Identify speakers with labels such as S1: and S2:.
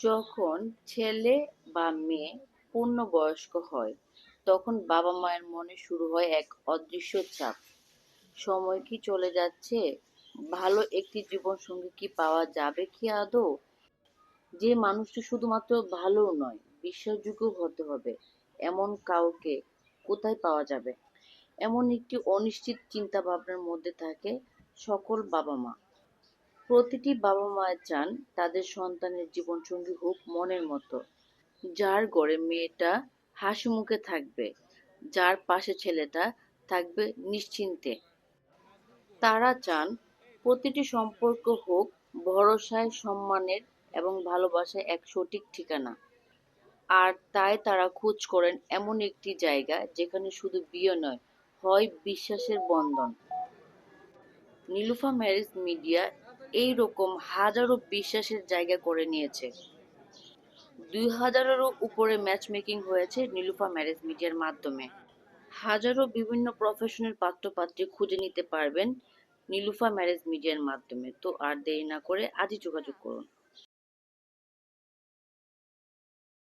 S1: যখন ছেলে বা মেয়ে পূর্ণবয়স্ক হয়, তখন বাবা মায়ের মনে শুরু হয় এক অদৃশ্য চাপ। সময় কি চলে যাচ্ছে? ভালো একটি জীবনসঙ্গী কি পাওয়া যাবে কি আদৌ? যে মানুষটি শুধুমাত্র ভালো নয় বিশ্বাসযোগ্য হতে হবে। এমন কাউকে কোথায় পাওয়া যাবে? এমন একটি অনিশ্চিত চিন্তা ভাবনার মধ্যে থাকে সকল বাবা মা। প্রতিটি বাবা মা চান তাদের সন্তানের জীবনসঙ্গী হোক মনের মতো। যার ঘরে মেয়েটা হাসি মুখে থাকবে, যার পাশে ছেলেটা থাকবে নিশ্চিন্তে। তারা চান প্রতিটি সম্পর্ক হোক ভরসায়, সম্মানের এবং ভালোবাসায় এক সঠিক ঠিকানা। আর তাই তারা খোঁজ করেন এমন একটি জায়গা যেখানে শুধু বিয়ে নয়, হয় বিশ্বাসের বন্ধন। নীলুফা ম্যারেজ মিডিয়া এই রকম হাজারো বিশ্বাসের জায়গা করে নিয়েছে। দুই হাজারেরও উপরে ম্যাচ মেকিং হয়েছে নীলুফা ম্যারেজ মিডিয়ার মাধ্যমে। হাজারো বিভিন্ন প্রফেশনের পাত্রপাত্রী খুঁজে নিতে পারবেন নীলুফা ম্যারেজ মিডিয়ার মাধ্যমে। তো আর দেরি না করে আজই যোগাযোগ করুন।